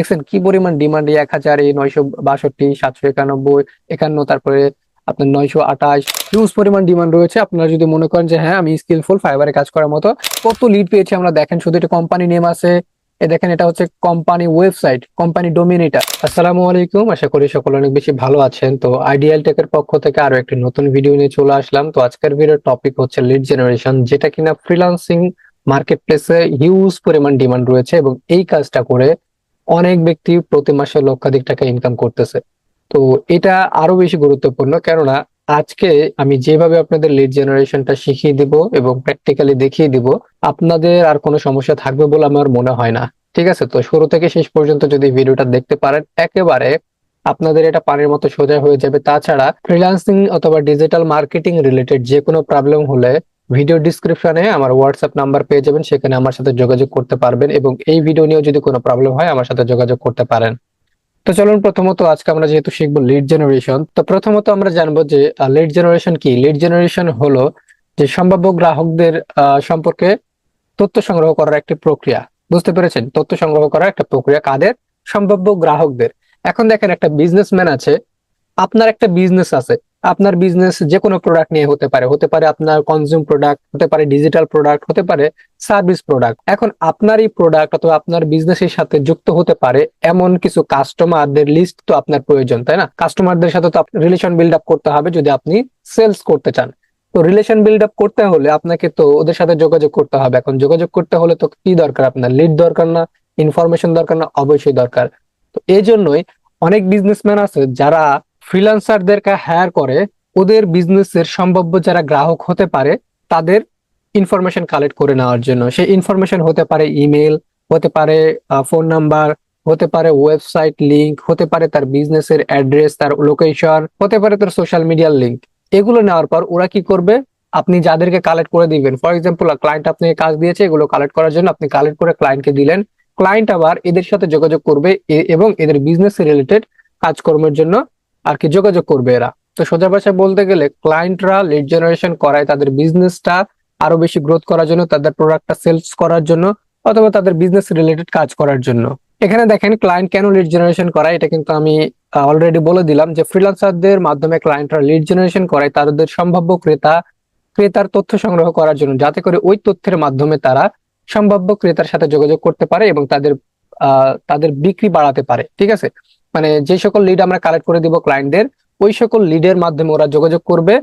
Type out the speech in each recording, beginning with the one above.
দেখছেন কি পরিমাণ ডিমান্ড এক হাজার এই নয়শো বাষট্টি, সাতশো একানব্বই, একান্ন, তারপরে আপনার নয়শো আঠাশ। হিউজ পরিমাণ ডিমান্ড রয়েছে। আপনারা যদি মনে করেন যে হ্যাঁ আমি স্কিলফুল ফাইবারে কাজ করার মতো, কত লিড পেয়েছি আমরা? দেখেন, শুধু এটা কোম্পানি নেম আছে। এ দেখেন, এটা হচ্ছে কোম্পানি ওয়েবসাইট কোম্পানি ডোমিন এটা আসসালামু আলাইকুম। আশা করি সকলে অনেক বেশি ভালো আছেন। তো আইডিয়াল টেকের পক্ষ থেকে আরও একটি নতুন ভিডিও নিয়ে চলে আসলাম। তো আজকের ভিডিওর টপিক হচ্ছে লিড জেনারেশন যেটা কিনা ফ্রিল্যান্সিং মার্কেট প্লেসে হিউজ পরিমাণ ডিমান্ড রয়েছে এবং এই কাজটা করে অনেক ব্যক্তি প্রতি মাসে লক্ষাধিক টাকা ইনকাম করতেছে। তো এটা আরও বেশি গুরুত্বপূর্ণ, কেননা আজকে আমি যেভাবে আপনাদের লিড জেনারেশনটা শিখিয়ে দিব এবং প্র্যাকটিক্যালি দেখিয়ে দিব, আপনাদের আর কোনো সমস্যা থাকবে বলে আমার মনে হয় না। ঠিক আছে? তো শুরু থেকে শেষ পর্যন্ত যদি ভিডিওটা দেখতে পারেন, একেবারে আপনাদের এটা পানির মতো সোজা হয়ে যাবে। তাছাড়া ফ্রিল্যান্সিং অথবা ডিজিটাল মার্কেটিং রিলেটেড যে কোনো প্রবলেম হলে ভিডিও ডিসক্রিপশনে আমার হোয়াটসঅ্যাপ নাম্বার পেয়ে যাবেন, সেখানে আমার সাথে যোগাযোগ করতে পারবেন এবং এই ভিডিও নিয়েও যদি কোনো প্রবলেম হয়, আমার সাথে যোগাযোগ করতে পারেন। তো চলুন প্রথমত আজকে আমরা যেহেতু শিখব লিড জেনারেশন তো প্রথমত আমরা জানব যে লিড জেনারেশন কি? লিড জেনারেশন হলো যে সম্ভাব্য গ্রাহকদের সম্পর্কে তথ্য সংগ্রহ করার একটি প্রক্রিয়া। বুঝতে পেরেছেন? তথ্য সংগ্রহ করার একটা প্রক্রিয়া কাদের? সম্ভাব্য গ্রাহকদের। এখন দেখেন একটা বিজনেসম্যান আছে, আপনার একটা বিজনেস আছে আপনার বিজনেস যে কোনো প্রোডাক্ট নিয়ে হতে পারে। হতে পারে আপনার কনজিউম প্রোডাক্ট হতে পারে ডিজিটাল প্রোডাক্ট হতে পারে সার্ভিস প্রোডাক্ট এখন আপনার এই প্রোডাক্ট অথবা আপনার বিজনেসের সাথে যুক্ত হতে পারে এমন কিছু কাস্টমারদের লিস্ট তো আপনার প্রয়োজন, তাই না? কাস্টমারদের সাথে তো রিলেশন বিল্ড আপ করতে হবে যদি আপনি সেলস করতে চান। তো রিলেশন বিল্ড আপ করতে হলে আপনাকে তো ওদের সাথে যোগাযোগ করতে হবে। এখন যোগাযোগ করতে হলে তো কি দরকার? আপনার লিড দরকার না ইনফরমেশন দরকার না, অবশ্যই দরকার। তো এই জন্যই অনেক বিজনেসম্যান আছে যারা ফ্রিল্যান্সারদেরকে হায়ার করে, ওদের বিজনেসের সম্ভাব্য যারা গ্রাহক হতে পারে, তাদের ইনফরমেশন কালেক্ট করে নেওয়ার জন্য। সেই ইনফরমেশন হতে পারে ইমেল হতে পারে ফোন নাম্বার হতে পারে ওয়েবসাইট লিংক হতে পারে তার বিজনেসের অ্যাড্রেস তার লোকেশন হতে পারে তার সোশ্যাল মিডিয়ার লিংক এগুলো নেওয়ার পর ওরা কি করবে? আপনি যাদেরকে কালেক্ট করে দিবেন ফর এক্সাম্পল ক্লায়েন্ট আপনাকে কাজ দিয়েছে, এগুলো কালেক্ট করার জন্য আপনি কালেক্ট করে ক্লায়েন্টকে দিলেন। ক্লায়েন্ট আবার এদের সাথে যোগাযোগ করবে এবং এদের বিজনেস রিলেটেড কাজকর্মের জন্য আর কি যোগাযোগ করবে এরা। তো সোজা ভাষায় বলতে গেলে ক্লায়েন্টরা লিড জেনারেশন করায় তাদের বিজনেসটা আরও বেশি গ্রোথ করার জন্য, তাদের প্রোডাক্টটা সেলস করার জন্য, অথবা তাদের বিজনেস রিলেটেড কাজ করার জন্য। এখানে দেখেন ক্লায়েন্ট কেন লিড জেনারেশন করায়, এটা কিন্তু আমি অলরেডি বলে দিলাম যে ফ্রিলান্সারদের মাধ্যমে ক্লায়েন্টরা লিড জেনারেশন করায় তাদের সম্ভাব্য ক্রেতা, ক্রেতার তথ্য সংগ্রহ করার জন্য, যাতে করে ওই তথ্যের মাধ্যমে তারা সম্ভাব্য ক্রেতার সাথে যোগাযোগ করতে পারে এবং তাদের তাদের বিক্রি বাড়াতে পারে। ঠিক আছে? মানে যে সকল লিড আমরা কালেক্ট করে দিব ক্লায়েন্টদের ওই সকল লিডের মাধ্যমে ওরা যোগাযোগ করবে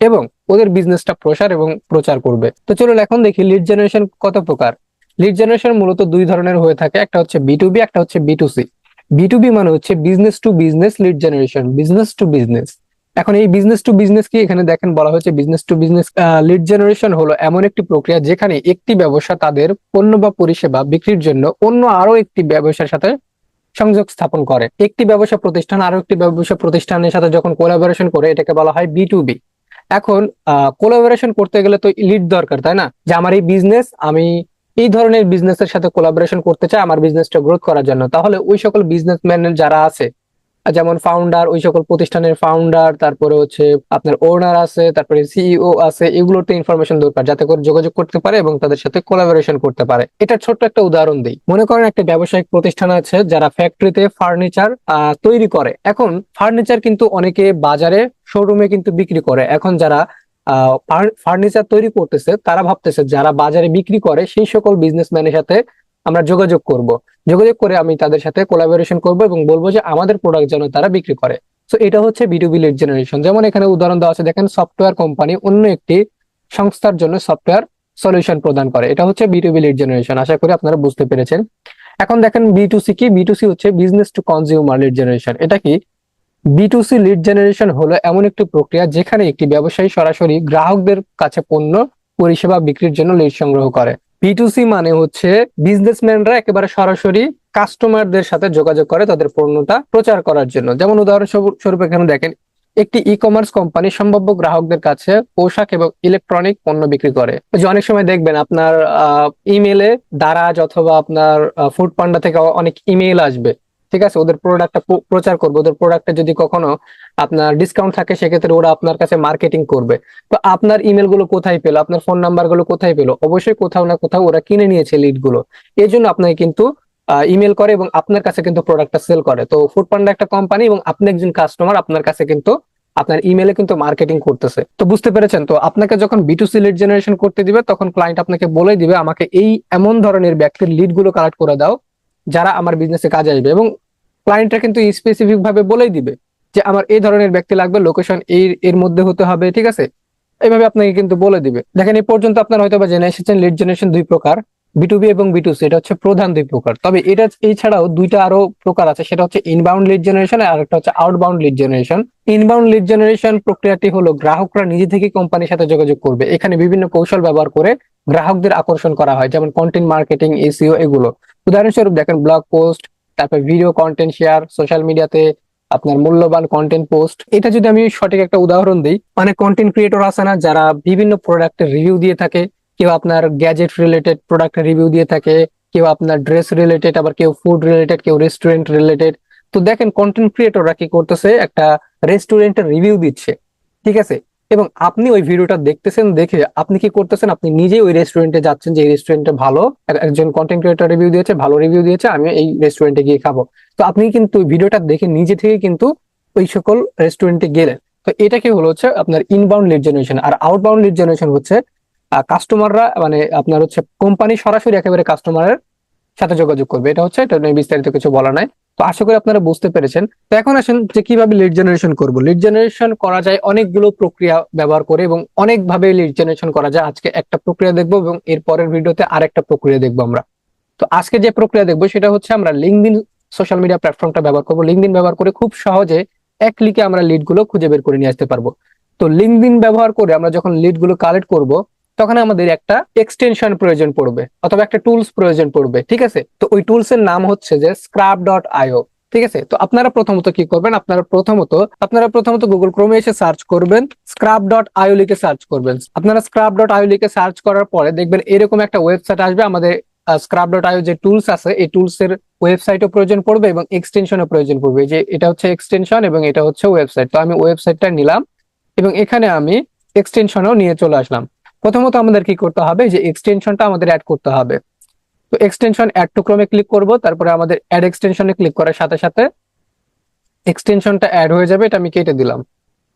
এবং ওদের বিজনেসটা প্রসার এবং প্রচার করবে। তো চলুন এখন দেখি লিড জেনারেশন কত প্রকার। লিড জেনারেশন মূলত দুই ধরনের হয়ে থাকে, একটা হচ্ছে বি টু বি একটা হচ্ছে B to C B B মানে হচ্ছে business to business lead generation business to business এখন এই বিজনেস টু বিজনেস কি এখানে দেখেন বলা হয়েছে business to business lead generation হলো এমন একটি প্রক্রিয়া যেখানে একটি ব্যবসা তাদের পণ্য বা পরিষেবা বিক্রির জন্য অন্য আরও একটি ব্যবসার সাথে সংযোগ স্থাপন করে। একটি ব্যবসা প্রতিষ্ঠান আরও একটি ব্যবসা প্রতিষ্ঠানের সাথে যখন কোলাবোরেশন করে, এটাকে বলা হয় বি টু বি এখন কোলাবোরেশন করতে গেলে তো লিড দরকার, তাই না? যে আমার এই বিজনেস আমি এই ধরনের বিজনেসের সাথে কোলাবোরেশন করতে চাই, আমার বিজনেসটা গ্রোথ করার জন্য। তাহলে ওই সকল বিজনেসম্যান যারা আছে যেমন ফাউন্ডার ওই সকল প্রতিষ্ঠানের ফাউন্ডার তারপরে হচ্ছে আপনার ওনার আছে, তারপরে সিইও আছে, এগুলোতে ইনফরমেশন দরকার যাতে করে যোগাযোগ করতে পারে এবং তাদের সাথে কোলাবোরেশন করতে পারে। এটা ছোট্ট একটা উদাহরণ দিই। মনে করেন একটা ব্যবসায়িক প্রতিষ্ঠান আছে যারা ফ্যাক্টরিতে ফার্নিচার তৈরি করে। এখন ফার্নিচার কিন্তু অনেকে বাজারে শোরুমে কিন্তু বিক্রি করে। এখন যারা ফার্নিচার তৈরি করতেছে, তারা ভাবতেছে যারা বাজারে বিক্রি করে, সেই সকল বিজনেসম্যানের সাথে আমরা যোগাযোগ করব। যোগাযোগ করে আমি তাদের সাথে কোলাবোরেশন করব এবং বলব যে আমাদের প্রোডাক্ট যেন তারা বিক্রি করে। তো এটা হচ্ছে বিটুবি লিড জেনারেশন যেমন এখানে উদাহরণ দেওয়া আছে, দেখেন সফটওয়্যার কোম্পানি অন্য একটি সংস্থার জন্য সফটওয়্যার সলিউশন প্রদান করে। এটা হচ্ছে বিটুবি লিড জেনারেশন আশা করি আপনারা বুঝতে পেরেছেন। এখন দেখেন বি টু সি কি? বি টু সি হচ্ছে business to consumer lead generation এটা কি? B to C lead generation হলো এমন একটি প্রক্রিয়া যেখানে একটি ব্যবসায়ী সরাসরি গ্রাহকদের কাছে পণ্য পরিষেবা বিক্রির জন্য লিড সংগ্রহ করে। বিটুসি মানে হচ্ছে বিজনেসম্যানরা একেবারে সরাসরি কাস্টমারদের সাথে যোগাযোগ করে তাদের পণ্যটা প্রচার করার জন্য। যেমন উদাহরণস্বরূপ এখানে দেখেন, একটি ই কমার্স কোম্পানি সম্ভাব্য গ্রাহকদের কাছে পোশাক এবং ইলেকট্রনিক পণ্য বিক্রি করে। যে অনেক সময় দেখবেন আপনার ইমেলে দারাজ অথবা আপনার ফুড পান্ডা থেকে অনেক ইমেল আসবে। ঠিক আছে? ওদের প্রোডাক্টটা প্রচার করবে। ওদের প্রোডাক্টে যদি কখনো আপনার ডিসকাউন্ট থাকে, সেক্ষেত্রে ওরা আপনার কাছে মার্কেটিং করবে। তো আপনার ইমেলগুলো কোথায় পেল? আপনার ফোন নাম্বারগুলো কোথায় পেল? অবশ্যই কোথাও না কোথাও ওরা কিনে নিয়েছে লিডগুলো। এই জন্য আপনাকে কিন্তু ইমেল করে এবং আপনার কাছে কিন্তু প্রোডাক্টটা সেল করে। তো ফুড পান্ডা একটা কোম্পানি এবং আপনি একজন কাস্টমার আপনার কাছে কিন্তু, আপনার ইমেলে কিন্তু মার্কেটিং করতেছে। তো বুঝতে পেরেছেন? তো আপনাকে যখন বিটুসি লিড জেনারেশন করতে দিবে, তখন ক্লায়েন্ট আপনাকে বলে দিবে, আমাকে এই এমন ধরনের ব্যক্তির লিডগুলো কালেক্ট করে দাও যারা আমার বিজনেসে কাজে আসবে এবং ক্লায়েন্টরা কিন্তু স্পেসিফিক ভাবে বলেই দিবে যে আমার এই ধরনের ব্যক্তি লাগবে লোকেশন এই, এর মধ্যে হতে হবে, ঠিক আছে? এইভাবে আপনাকে কিন্তু বলে দিবে। দেখেন, এই পর্যন্ত আপনার হয়তো বা জেনে এসেছেন লিড জেনারেশন দুই প্রকার বিটুবি এবং বিটুসি এটা হচ্ছে প্রধান দুই প্রকার। তবে এটা এছাড়াও দুইটা আরও প্রকার আছে, সেটা হচ্ছে ইনবাউন্ড লিড জেনারেশন আর একটা হচ্ছে outbound lead generation inbound lead generation প্রক্রিয়াটি হলো গ্রাহকরা নিজে থেকে কোম্পানির সাথে যোগাযোগ করবে। এখানে বিভিন্ন কৌশল ব্যবহার করে গ্রাহকদের আকর্ষণ করা হয়, যেমন কন্টেন্ট মার্কেটিং এসিও এগুলো। উদাহরণস্বরূপ দেখেন ব্লগ পোস্ট তারপর ভিডিও কন্টেন্ট শেয়ার সোশ্যাল মিডিয়াতে আপনার মূল্যবান কন্টেন্ট পোস্ট এটা যদি আমি সঠিক একটা উদাহরণ দিই মানে কন্টেন্ট ক্রিয়েটর আছে না, যারা বিভিন্ন প্রোডাক্টের রিভিউ দিয়ে থাকে। কেউ আপনার গ্যাজেট রিলেটেড প্রোডাক্টের রিভিউ দিয়ে থাকে, কেউ আপনার ড্রেস রিলেটেড আবার কেউ ফুড রিলেটেড কেউ রেস্টুরেন্ট রিলেটেড তো দেখেন কন্টেন্ট ক্রিয়েটররা কি করতেছে? একটা রেস্টুরেন্টের রিভিউ দিচ্ছে। ঠিক আছে? এবং আপনি ওই ভিডিওটা দেখতেছেন দেখে আপনি কি করতেছেন? আপনি নিজেই ওই রেস্টুরেন্টে যাচ্ছেন যে এই রেস্টুরেন্টে ভালো। একজন কন্টেন্ট ক্রিয়েটর রিভিউ দিয়েছে, ভালো রিভিউ দিয়েছে, আমি এই রেস্টুরেন্টে গিয়ে খাব। তো আপনি কিন্তু ভিডিওটা দেখে নিজে থেকে কিন্তু ওই সকল রেস্টুরেন্টে গেলেন। তো এটা কি হলো হচ্ছে আপনার ইনবাউন্ড লিড জেনারেশন আর আউটবাউন্ড লিড জেনারেশন হচ্ছে কাস্টমাররা মানে আপনার হচ্ছে কোম্পানি সরাসরি একেবারে কাস্টমারের সাথে যোগাযোগ করবে। এটা হচ্ছে, এটা নিয়ে বিস্তারিত কিছু বলা নাই। তো আশা করি আপনারা বুঝতে পেরেছেন। তো এখন আসেন যে কীভাবে লিড জেনারেশন করব। লিড জেনারেশন করা যায় অনেকগুলো প্রক্রিয়া ব্যবহার করে এবং অনেকভাবে লিড জেনারেশন করা যায়। আজকে একটা প্রক্রিয়া দেখব এবং এর পরের ভিডিওতে আরেকটা প্রক্রিয়া দেখব আমরা। তো আজকে যে প্রক্রিয়া দেখব সেটা হচ্ছে আমরা লিঙ্কডিন সোশ্যাল মিডিয়া প্ল্যাটফর্মটা ব্যবহার করব। লিঙ্কডিন ব্যবহার করে খুব সহজে এক ক্লিকে আমরা লিডগুলো খুঁজে বের করে নিয়ে আসতে পারব। তো লিঙ্কডিন ব্যবহার করে আমরা যখন লিডগুলো কালেক্ট করব তখন আমাদের একটা এক্সটেনশন প্রয়োজন পড়বে অথবা একটা টুলস প্রয়োজন পড়বে, ঠিক আছে? তো ওই টুলস এর নাম হচ্ছে যে স্ক্রাব ডট আইও ঠিক আছে? তো আপনারা প্রথমত কি করবেন? আপনারা প্রথমত আপনারা প্রথমত গুগল ক্রোমে এসে সার্চ করবেন স্ক্রাব ডট আইও লিখে সার্চ করবেন। আপনারা স্ক্রাব ডট আইও লিখে সার্চ করার পরে দেখবেন এরকম একটা ওয়েবসাইট আসবে, আমাদের স্ক্রাব ডট আইও যে টুলস আছে, এই টুলস এর ওয়েবসাইটও প্রয়োজন পড়বে এবং এক্সটেনশনও প্রয়োজন পড়বে। যে এটা হচ্ছে এক্সটেনশন এবং এটা হচ্ছে ওয়েবসাইট তো আমি ওয়েবসাইটটা নিলাম এবং এখানে আমি এক্সটেনশনও নিয়ে চলে আসলাম। প্রথমত আমাদের কি করতে হবে? যে এক্সটেনশনটা আমাদের অ্যাড করতে হবে। তো এক্সটেনশন অ্যাড টু ক্রমে ক্লিক করব, তারপরে আমাদের অ্যাড এক্সটেনশনে ক্লিক করার সাথে সাথে এক্সটেনশনটা অ্যাড হয়ে যাবে, এটা আমি কেটে দিলাম।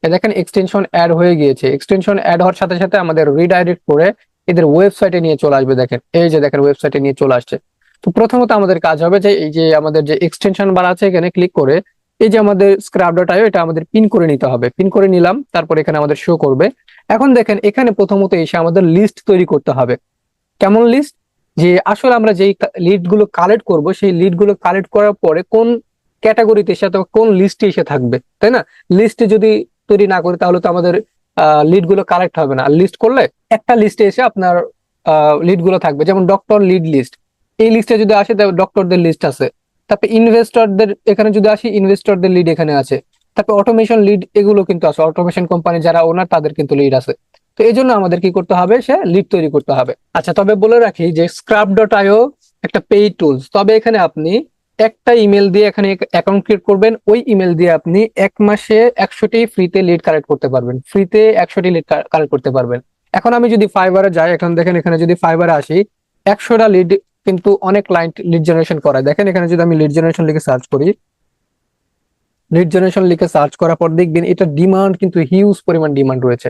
দেখেন এক্সটেনশন অ্যাড হয়ে গিয়েছে। এক্সটেনশন অ্যাড হওয়ার সাথে সাথে আমাদের রিডাইরেক্ট করে এদের ওয়েবসাইটে নিয়ে চলে আসবে, দেখেন। এই যে দেখেন ওয়েবসাইটে নিয়ে চলে আসছে। তো প্রথমত আমাদের কাজ হবে যে, এই যে আমাদের যে এক্সটেনশন বার আছে, এখানে ক্লিক করে এই যে আমাদের স্ক্রাব ডট এটা আমাদের পিন করে নিতে হবে। পিন করে নিলাম, তারপর এখানে আমাদের শো করবে। এখন দেখেন, এখানে প্রথমত এসে আমাদের লিস্ট তৈরি করতে হবে। কেমন লিস্ট যে আসলে আমরা যেই লিডগুলো কালেক্ট করব, সেই লিডগুলো কালেক্ট করার পরে কোন ক্যাটাগরিতে এসে অথবা কোন লিস্টে এসে থাকবে, তাই না? লিস্টে যদি তৈরি না করি, তাহলে তো আমাদের লিডগুলো কালেক্ট হবে না। লিস্ট করলে একটা লিস্টে এসে আপনার লিডগুলো থাকবে। যেমন ডক্টর লিড লিস্ট এই লিস্টে যদি আসে ডক্টরদের লিস্ট আছে। তারপরে ইনভেস্টরদের এখানে যদি আসি ইনভেস্টরদের লিড এখানে আছে। তারপরে অটোমেশন লিড এগুলো কিন্তু আছে। অটোমেশন কোম্পানি যারা ওনার তাদের কিন্তু লিড আছে। তো এই জন্য আমাদের কি করতে হবে? সে লিড তৈরি করতে হবে। আচ্ছা তবে বলে রাখি যে স্ক্রাব ডট আইও একটা পেইড টুলস তবে এখানে আপনি একটা ইমেল দিয়ে এখানে অ্যাকাউন্ট ক্রিয়েট করবেন। ওই ইমেল দিয়ে আপনি এক মাসে একশোটি ফ্রিতে লিড কালেক্ট করতে পারবেন। ফ্রিতে একশোটি লিড কালেক্ট করতে পারবেন। এখন আমি যদি ফাইবারে যাই, এখন দেখেন এখানে যদি ফাইবারে আসি, একশোটা লিড কিন্তু অনেক ক্লায়েন্ট লিড জেনারেশন করায়। দেখেন, এখানে যদি আমি লিড জেনারেশন লিখে সার্চ করি লিড জেনারেশন লিখে সার্চ করার পর দেখবেন এটা ডিমান্ড কিন্তু হিউজ পরিমাণ ডিমান্ড রয়েছে।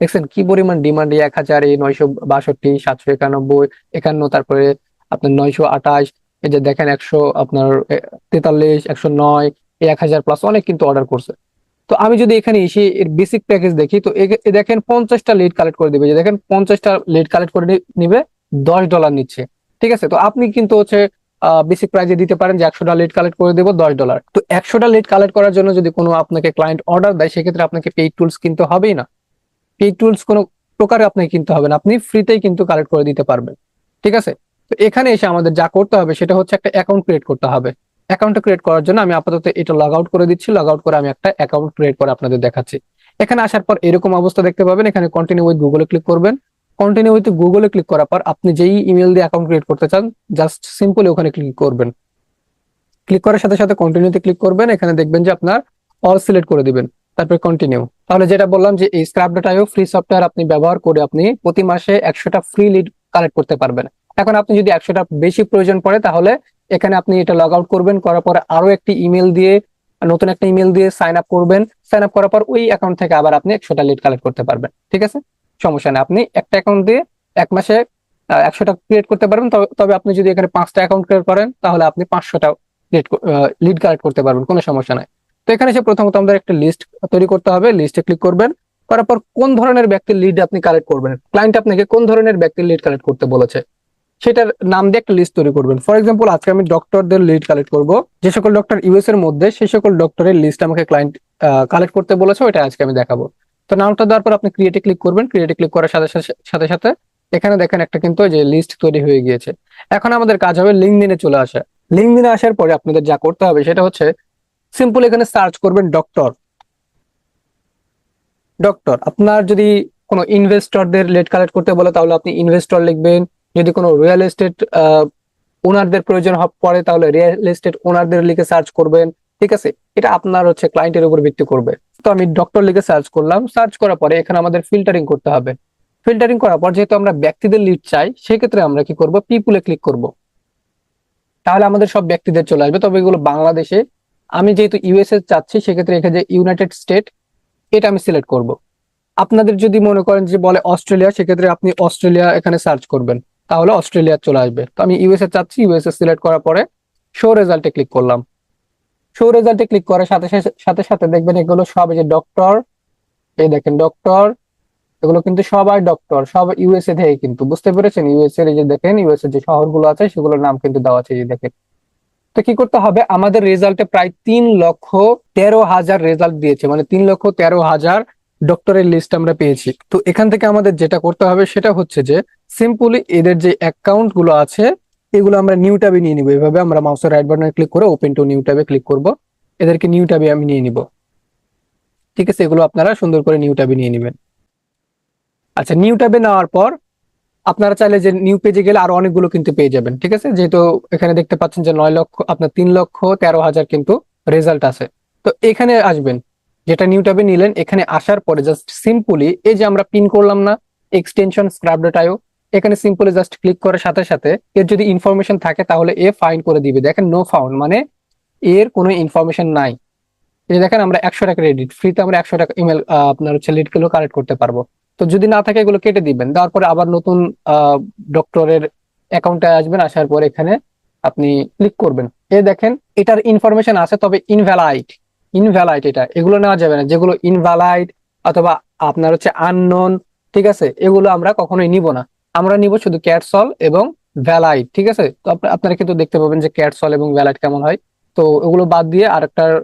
দেখছেন কি পরিমাণ ডিমান্ড এক হাজার নয়শো বাষট্টি, সাতশো একানব্বই, একান্ন, তারপরে আপনার নয়শো আঠাশ, এই যে দেখেন একশো আপনার তেতাল্লিশ, একশো নয় এক হাজার প্লাস অনেক কিন্তু অর্ডার করছে। তো আমি যদি এখানে এসে এর বেসিক প্যাকেজ দেখি, তো দেখেন পঞ্চাশটা লিড কালেক্ট করে দিবে। যে দেখেন পঞ্চাশটা লিড কালেক্ট করে নিবে, দশ ডলার নিচ্ছে। ঠিক আছে? তো আপনি কিন্তু হচ্ছে বেসিক প্রাইজে দিতে পারেন যে একশোটা লিড কালেক্ট করে দেবো, দশ ডলার তো একশোটা লিড কালেক্ট করার জন্য যদি কোনো আপনাকে ক্লায়েন্ট অর্ডার দেয়, সেক্ষেত্রে আপনাকে পেইড টুলস কিনতে হবেই না। পেইড টুলস কোনো প্রকারে আপনাকে কিনতে হবে না। আপনি ফ্রিতেই কিন্তু কালেক্ট করে দিতে পারবেন। ঠিক আছে? তো এখানে এসে আমাদের যা করতে হবে, সেটা হচ্ছে একটা অ্যাকাউন্ট ক্রিয়েট করতে হবে। অ্যাকাউন্ট ক্রিয়েট করার জন্য আমি আপাতত এটা লগ আউট করে দিচ্ছি। লগ আউট করে আমি একটা অ্যাকাউন্ট ক্রিয়েট করে আপনাদের দেখাচ্ছি। এখানে আসার পর এরকম অবস্থা দেখতে পাবেন। এখানে কন্টিনিউ উইথ গুগলে ক্লিক করবেন। কন্টিনিউ উইথ গুগলে ক্লিক করার পর আপনি যেই ইমেল দিয়ে অ্যাকাউন্ট ক্রিয়েট করতে চান জাস্ট সিম্পলি ওখানে ক্লিক করবেন। ক্লিক করার সাথে সাথে কন্টিনিউতে ক্লিক করবেন, এখানে দেখবেন যে আপনার অল সিলেক্ট করে দিবেন। তারপরে কন্টিনিউ তাহলে যেটা বললাম যে এই স্ক্রাপ ডাটাও ফ্রি সফটওয়্যার আপনি ব্যবহার করে আপনি প্রতি মাসে একশোটা ফ্রি লিড কালেক্ট করতে পারবেন। এখন আপনি যদি একশোটা বেশি প্রয়োজন পড়ে, তাহলে এখানে আপনি এটা লগ আউট করবেন, করার পরে আরও একটি ইমেল দিয়ে, নতুন একটা ইমেল দিয়ে সাইন আপ করবেন। সাইন আপ করার পর ওই অ্যাকাউন্ট থেকে আবার আপনি একশোটা লিড কালেক্ট করতে পারবেন। ঠিক আছে? সমস্যা নেই। আপনি একটা অ্যাকাউন্ট দিয়ে এক মাসে একশোটা ক্রিয়েট করতে পারবেন। তবে- আপনি যদি এখানে পাঁচটা অ্যাকাউন্ট ক্রিয়েট করেন, তাহলে আপনি পাঁচশোটা লিড কালেক্ট করতে পারবেন। কোনো সমস্যা নাই। তো এখানে এসে প্রথমত আমাদের একটা লিস্ট তৈরি করতে হবে। লিস্টে ক্লিক করবেন। করার পর কোন ধরনের ব্যক্তির লিড আপনি কালেক্ট করবেন? ক্লায়েন্ট আপনাকে কোন ধরনের ব্যক্তির লিড কালেক্ট করতে বলেছে? সেটার নাম দিয়ে একটা লিস্ট তৈরি করবেন। ফর এক্সাম্পল আজকে আমি ডক্টরদের লিড কালেক্ট করব। যে সকল ডক্টর ইউএস এর মধ্যে, সেই সকল ডক্টরের লিস্ট আমাকে ক্লায়েন্ট কালেক্ট করতে বলেছে ওটা আজকে আমি দেখাবো। তো নামটা দেওয়ার পর আপনি ক্রিয়েটে ক্লিক করবেন। ক্রিয়েটে ক্লিক করার সাথে সাথে- সাথে এখানে দেখেন একটা কিন্তু যে লিস্ট তৈরি হয়ে গিয়েছে। এখন আমাদের কাজ হবে লিঙ্কডিনে চলে আসা। লিঙ্কডিনে আসার পরে আপনাদের যা করতে হবে সেটা হচ্ছে সিম্পল এখানে সার্চ করবেন ডক্টর ডক্টর আপনার যদি কোনো ইনভেস্টরদের লেট কালেক্ট করতে বলে তাহলে আপনি ইনভেস্টর লিখবেন। যদি কোনো রিয়েল এস্টেট ওনারদের প্রয়োজন পড়ে তাহলে রিয়েল এস্টেট ওনারদের লিখে সার্চ করবেন। ঠিক আছে? এটা আপনার হচ্ছে ক্লায়েন্টের উপর ভিত্তি করবে। তো আমি ডক্টর লিখে সার্চ করলাম। সার্চ করার পরে এখানে আমাদের ফিল্টারিং করতে হবে। ফিল্টারিং করার পর যেহেতু আমরা ব্যক্তিদের লিড চাই, সেক্ষেত্রে আমরা কি করব? পিপুলে ক্লিক করব। তাহলে আমাদের সব ব্যক্তিদের চলে আসবে। তবে এগুলো বাংলাদেশে। আমি যেহেতু ইউএসএ চাচ্ছি, সেক্ষেত্রে এখানে যে ইউনাইটেড স্টেট এটা আমি সিলেক্ট করব। আপনাদের যদি মনে করেন যে বলে অস্ট্রেলিয়া, সেক্ষেত্রে আপনি অস্ট্রেলিয়া এখানে সার্চ করবেন। তাহলে অস্ট্রেলিয়া চলে আসবে। তো আমি ইউএসএ চাচ্ছি। ইউএসএ সিলেক্ট করার পরে শো রেজাল্টে ক্লিক করলাম। শো রেজাল্টে ক্লিক করার সাথে সাথে- সাথে দেখবেন এগুলো সব এই যে ডক্টর এই দেখেন ডক্টর এগুলো কিন্তু সবাই ডক্টর সব ইউএসএ থেকে কিন্তু, বুঝতে পেরেছেন? ইউএসএ এর যে দেখেন ইউএসএ যে শহরগুলো আছে, সেগুলোর নাম কিন্তু দেওয়া আছে যে দেখেন। তো কি করতে হবে? আমাদের রেজাল্টে প্রায় তিন লক্ষ তেরো হাজার রেজাল্ট দিয়েছে মানে তিন লক্ষ তেরো হাজার ডক্টরের লিস্ট আমরা পেয়েছি। তো এখান থেকে আমাদের যেটা করতে হবে, সেটা হচ্ছে যে সিম্পলি এদের যে অ্যাকাউন্টগুলো আছে এগুলো আমরা নিউ ট্যাবে নিয়ে নিব। এভাবে আমরা মাউসের রাইট বাটনে ক্লিক করে ওপেন টু নিউ ট্যাবে ক্লিক করব। এদেরকে নিউ ট্যাবে আমি নিয়ে নিব। ঠিক আছে, এগুলো আপনারা সুন্দর করে নিউ ট্যাবে নিয়ে নেবেন। আচ্ছা নিউ ট্যাবে নেওয়ার পর আপনারা চাইলে যে নিউ পেজে গেলে আরও অনেকগুলো কিন্তু পেয়ে যাবেন। ঠিক আছে, যেহেতু এখানে দেখতে পাচ্ছেন যে নয় লক্ষ, আপনার তিন লক্ষ তেরো হাজার কিন্তু রেজাল্ট আছে। তো এখানে আসবেন, যেটা নিউ ট্যাবে নিলেন, এখানে আসার পরে জাস্ট সিম্পলি এই যে আমরা পিন করলাম না এক্সটেনশন স্ক্রাব ডটাইও এখানে সিম্পলি জাস্ট ক্লিক করার সাথে সাথে এর যদি ইনফরমেশন থাকে তাহলে এ ফাইন করে দিবে। দেখেন নো ফাউন্ড মানে এর কোনো ইনফরমেশন নাই। এই দেখেন আমরা একশো টাকা রেডিট ফ্রিতে আমরা একশো টাকা ইমেল আপনার হচ্ছে লিডগুলো কালেক্ট করতে পারব। তো যদি না থাকে এগুলো কেটে দিবেন। দেওয়ার পরে আবার নতুন ডক্টরের অ্যাকাউন্টে আসবেন, আসার পর এখানে আপনি ক্লিক করবেন। এ দেখেন এটার ইনফরমেশন আছে, তবে ইনভ্যালাইড ইনভ্যালাইড এটা। এগুলো নেওয়া যাবে না। যেগুলো ইনভ্যালাইড অথবা আপনার হচ্ছে আননোন ঠিক আছে? এগুলো আমরা কখনোই নিব না। আমরা নিব শুধু ক্যাটসল এবং ভ্যালাইট ঠিক আছে? তো আপনা- আপনারা কিন্তু দেখতে পাবেন যে ক্যাটসল এবং ভ্যালাইড কেমন হয়। তো ওগুলো বাদ দিয়ে আরেকটার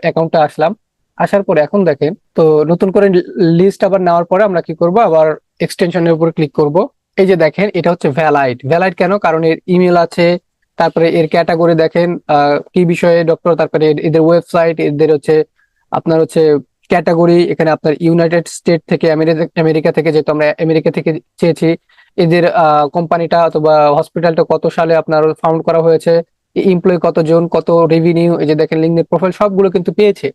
অ্যাকাউন্টে আসলাম। আসার পরে এখন দেখেন, তো নতুন করে লিস্ট আবার নেওয়ার পরে আমরা কি করব? আবার এক্সটেনশনের উপর ক্লিক করব। এই যে দেখেন, এটা হচ্ছে ভ্যালাইট ভ্যালাইট কেন? কারণ এর ইমেল আছে, তারপরে এর ক্যাটাগরি দেখেন কি বিষয়ে ডক্টর তারপরে এদের ওয়েবসাইট এদের হচ্ছে, আপনার হচ্ছে ক্যাটাগরি, এখানে আপনার ইউনাইটেড স্টেট থেকে আমেরিকা থেকে যেহেতু আমরা আমেরিকা থেকে চেয়েছি, এদের কোম্পানিটা অথবা হসপিটালটা কত সালে আপনার ফাউন্ড করা হয়েছে এমপ্লয়ি কতজন, কত রেভিনিউ এই যে দেখেন লিঙ্কের প্রোফাইল সবগুলো কিন্তু পেয়েছে।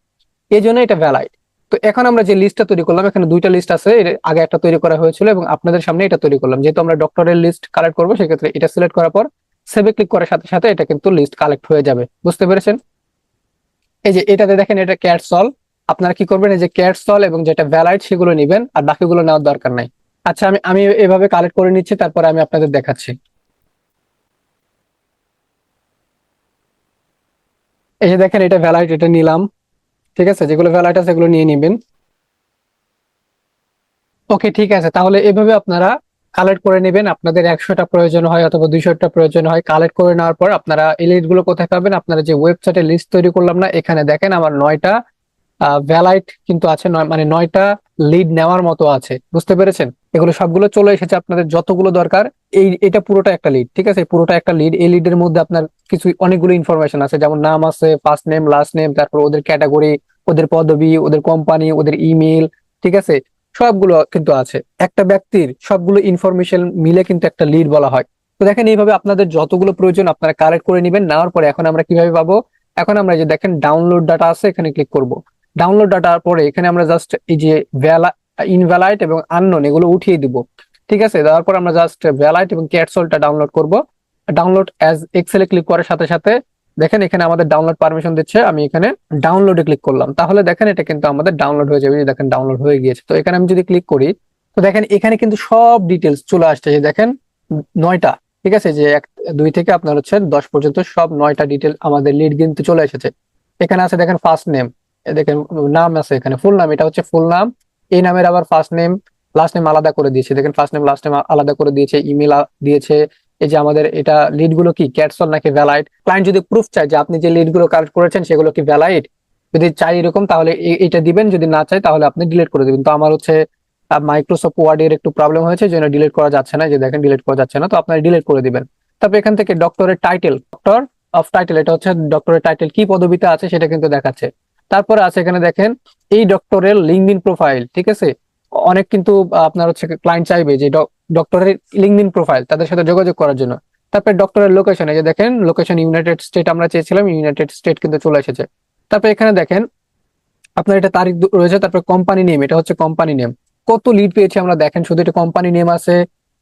এই জন্য এটা ভ্যালাইড তো এখন আমরা যে লিস্টটা তৈরি করলাম, এখানে দুইটা লিস্ট আছে, এর আগে একটা তৈরি করা হয়েছিল এবং আপনাদের সামনে এটা তৈরি করলাম। যেহেতু আমরা ডক্টরের লিস্ট কালেক্ট করব, সেক্ষেত্রে এটা সিলেক্ট করার পর সেভে ক্লিক করার সাথে সাথে এটা কিন্তু লিস্ট কালেক্ট হয়ে যাবে। বুঝতে পেরেছেন? এই যে এটাতে দেখেন এটা ক্যাট সল আপনারা কি করবেন? এই যে ক্যাট সল এবং যেটা ভ্যালাইড সেগুলো নেবেন, আর বাকিগুলো নেওয়ার দরকার নাই। আচ্ছা আমি আমি এভাবে কালেক্ট করে নিচ্ছি, তারপরে আমি আপনাদের দেখাচ্ছি। এই যে দেখেন, এটা ভ্যালাইড এটা নিলাম। ঠিক আছে? যেগুলো ভ্যালাইড আছে, সেগুলো নিয়ে নিবেন। ওকে, ঠিক আছে। তাহলে এভাবে আপনারা কালেক্ট করে নেবেন। আপনাদের একশোটা প্রয়োজন হয় অথবা দুইশোটা প্রয়োজন হয়। কালেক্ট করে নেওয়ার পর আপনারা এই লিস্টগুলো কোথায় পাবেন? আপনারা যে ওয়েবসাইটে লিস্ট তৈরি করলাম না, এখানে দেখেন আমার নয়টা ভ্যালাইট কিন্তু আছে মানে নয়টা লিড নেওয়ার মতো আছে। বুঝতে পেরেছেন? এগুলো সবগুলো চলে এসেছে আপনাদের যতগুলো দরকার, এই, এটা পুরোটা একটা লিড ঠিক আছে? পুরোটা একটা লিড এই লিডের মধ্যে আপনার কিছু অনেকগুলো ইনফরমেশন আছে, যেমন নাম আছে ফার্স্ট নেম লাস্ট নেম তারপর ওদের ক্যাটাগরি ওদের পদবি, ওদের কোম্পানি ওদের ইমেল ঠিক আছে? সবগুলো কিন্তু আছে। একটা ব্যক্তির সবগুলো ইনফরমেশন মিলে কিন্তু একটা লিড বলা হয়। তো দেখেন, এইভাবে আপনাদের যতগুলো প্রয়োজন আপনারা কালেক্ট করে নেবেন, নেওয়ার পরে এখন আমরা কীভাবে পাবো? এখন আমরা যে দেখেন ডাউনলোড ডাটা আছে, এখানে ক্লিক করব। ডাউনলোড ডাটার পরে এখানে আমরা জাস্ট এই যে ভ্যালা ইনভ্যালাইট এবং আননোন এগুলো উঠিয়ে দিব। ঠিক আছে? দেওয়ার পর আমরা জাস্ট ভ্যালাইট এবং ক্যাটসলটা ডাউনলোড করব। ডাউনলোড অ্যাজ এক্সেলে ক্লিক করার সাথে সাথে দেখেন এখানে আমাদের ডাউনলোড পারমিশন দিচ্ছে, আমি এখানে ডাউনলোডে ক্লিক করলাম। তাহলে দেখেন এটা কিন্তু আমাদের ডাউনলোড হয়ে যাবে দেখেন ডাউনলোড হয়ে গিয়েছে। তো এখানে আমি যদি ক্লিক করি, তো দেখেন এখানে কিন্তু সব ডিটেলস চলে আসছে দেখেন নয়টা, ঠিক আছে? যে এক, দুই থেকে আপনার হচ্ছে দশ পর্যন্ত সব নয়টা ডিটেল আমাদের লিড কিন্তু চলে এসেছে। এখানে আছে দেখেন ফার্স্ট নেম দেখেন, নাম আছে এখানে ফুল নাম এটা হচ্ছে ফুল নাম এই নামের আবার ফার্স্ট নেম লাস্ট নেম আলাদা করে দিয়েছে। দেখেন ফার্স্ট নেম লাস্ট নেম আলাদা করে দিয়েছে ইমেল দিয়েছে। এই যে আমাদের এটা লিডগুলো কি ক্যাটসল নাকি ভ্যালাইড ক্লায়েন্ট যদি প্রুফ চায় যে আপনি যে লিডগুলো কালেক্ট করেছেন, সেগুলো কি ভ্যালাইড যদি চাই এরকম, তাহলে এটা দিবেন। যদি না চাই তাহলে আপনি ডিলিট করে দিবেন। তো আমার হচ্ছে মাইক্রোসফট ওয়ার্ড এর একটু প্রবলেম হয়েছে যেন ডিলিট করা যাচ্ছে না। যে দেখেন ডিলিট করা যাচ্ছে না, তো আপনারা ডিলিট করে দিবেন। তারপর এখান থেকে ডক্টরের টাইটেল ডক্টর অফ টাইটেল এটা হচ্ছে ডক্টরের টাইটেল কি পদবিতে আছে, সেটা কিন্তু দেখাচ্ছে। তারপরে আছে এখানে দেখেন, এই ডক্টরের লিঙ্কডিন প্রোফাইল ঠিক আছে? অনেক কিন্তু আপনার হচ্ছে ক্লায়েন্ট চাইবে যে ডক্টরের লিঙ্কডিন প্রোফাইল তাদের সাথে যোগাযোগ করার জন্য। তারপরে ডক্টরের লোকেশন এই যে দেখেন লোকেশন ইউনাইটেড স্টেট আমরা চেয়েছিলাম ইউনাইটেড স্টেট কিন্তু চলে এসেছে। তারপরে এখানে দেখেন, আপনার এটা তারিখ রয়েছে, তারপরে কোম্পানি নেম এটা হচ্ছে কোম্পানি নেম কত লিড পেয়েছি আমরা দেখেন, শুধু এটা কোম্পানি নেম আছে।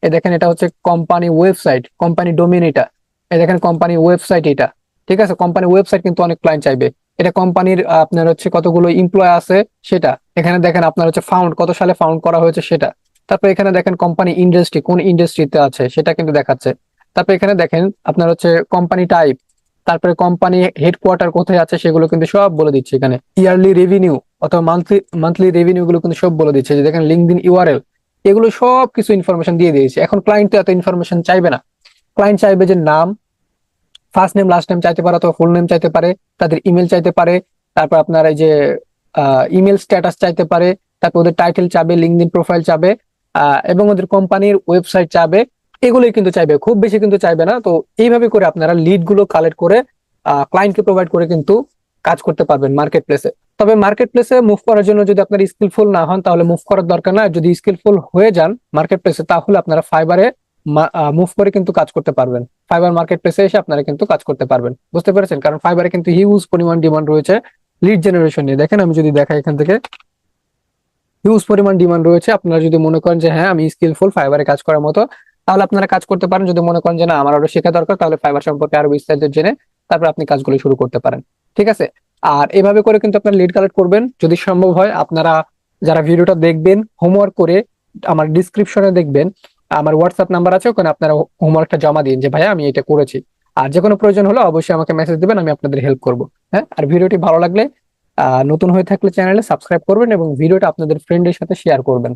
এ দেখেন, এটা হচ্ছে কোম্পানি ওয়েবসাইট কোম্পানি ডোমেন এটা। এ দেখেন কোম্পানি ওয়েবসাইট এটা। ঠিক আছে কোম্পানি ওয়েবসাইট কিন্তু অনেক ক্লায়েন্ট চাইবে। এটা কোম্পানির আপনার হচ্ছে কতগুলো এমপ্লয় আছে সেটা। এখানে দেখেন আপনার হচ্ছে ফাউন্ড কত সালে ফাউন্ড করা হয়েছে সেটা। তারপর এখানে দেখেন কোম্পানি ইন্ডাস্ট্রি কোন ইন্ডাস্ট্রিতে আছে সেটা কিন্তু দেখাচ্ছে। তারপর এখানে দেখেন আপনার হচ্ছে কোম্পানি টাইপ তারপরে কোম্পানি হেডকোয়ার্টার কোথায় আছে সেগুলো কিন্তু সব বলে দিচ্ছে এখানে। ইয়ারলি রেভিনিউ অথবা মান্থলি মান্থলি রেভিনিউ গুলো কিন্তু সব বলে দিচ্ছে। যে দেখেন লিঙ্কডিন ইউআরএল এগুলো সব কিছু ইনফরমেশন দিয়ে দিয়েছে। এখন ক্লায়েন্ট তো এত ইনফরমেশন চাইবে না। ক্লায়েন্ট চাইবে যে নাম ফার্স্ট নেম লাস্ট নেম চাইতে পারে অথবা ফুল নেম চাইতে পারে, তাদের ইমেল চাইতে পারে, তারপর আপনার এই যে ইমেল স্ট্যাটাস চাইতে পারে, তারপর ওদের টাইটেল চাবে লিঙ্কডিন প্রোফাইল চাবে এবং ওদের কোম্পানির ওয়েবসাইট চাবে, এগুলোই কিন্তু চাইবে, খুব বেশি কিন্তু চাইবে না। তো এইভাবে করে আপনারা লিডগুলো কালেক্ট করে ক্লায়েন্টকে প্রোভাইড করে কিন্তু কাজ করতে পারবেন মার্কেট প্লেসে তবে মার্কেট প্লেসে মুভ করার জন্য যদি আপনার স্কিলফুল না হন, তাহলে মুভ করার দরকার না যদি স্কিলফুল হয়ে যান মার্কেট প্লেসে তাহলে আপনারা ফাইবারে মুভ করে কিন্তু কাজ করতে পারবেন। ফাইবার মার্কেট প্লেসে এসে আপনারা কিন্তু কাজ করতে পারবেন। বুঝতে পেরেছেন? কারণ ফাইবারে কিন্তু হিউজ পরিমাণ ডিমান্ড রয়েছে লিড জেনারেশন নিয়ে। দেখেন, আমি যদি দেখাই এখান থেকে। হিউজ পরিমাণ ডিমান্ড রয়েছে। আপনারা যদি মনে করেন যে হ্যাঁ আমি স্কিলফুল ফাইবারে কাজ করার মতো, তাহলে আপনারা কাজ করতে পারেন। যদি মনে করেন যে, না, আমার আরও শেখা দরকার, তাহলে ফাইবার সম্পর্কে আরও বিস্তারিত জেনে তারপর আপনি কাজগুলো শুরু করতে পারেন। ঠিক আছে? আর এভাবে করে কিন্তু আপনার লিড কালেক্ট করবেন। যদি সম্ভব হয়, আপনারা যারা ভিডিওটা দেখবেন হোমওয়ার্ক করে আমার ডিসক্রিপশনে দেখবেন। আমার হোয়াটসঅ্যাপ নাম্বার আছে, ওখানে আপনারা হোমওয়ার্কটা জমা দিন যে, ভাইয়া, আমি এটা করেছি। আর যে কোনো প্রয়োজন হলে অবশ্যই আমাকে মেসেজ দিবেন, আমি আপনাদের হেল্প করব। হ্যাঁ? আর ভিডিওটি ভালো লাগলে নতুন হয়ে থাকলে চ্যানেলে সাবস্ক্রাইব করবেন এবং ভিডিওটা আপনাদের ফ্রেন্ডের সাথে শেয়ার করবেন।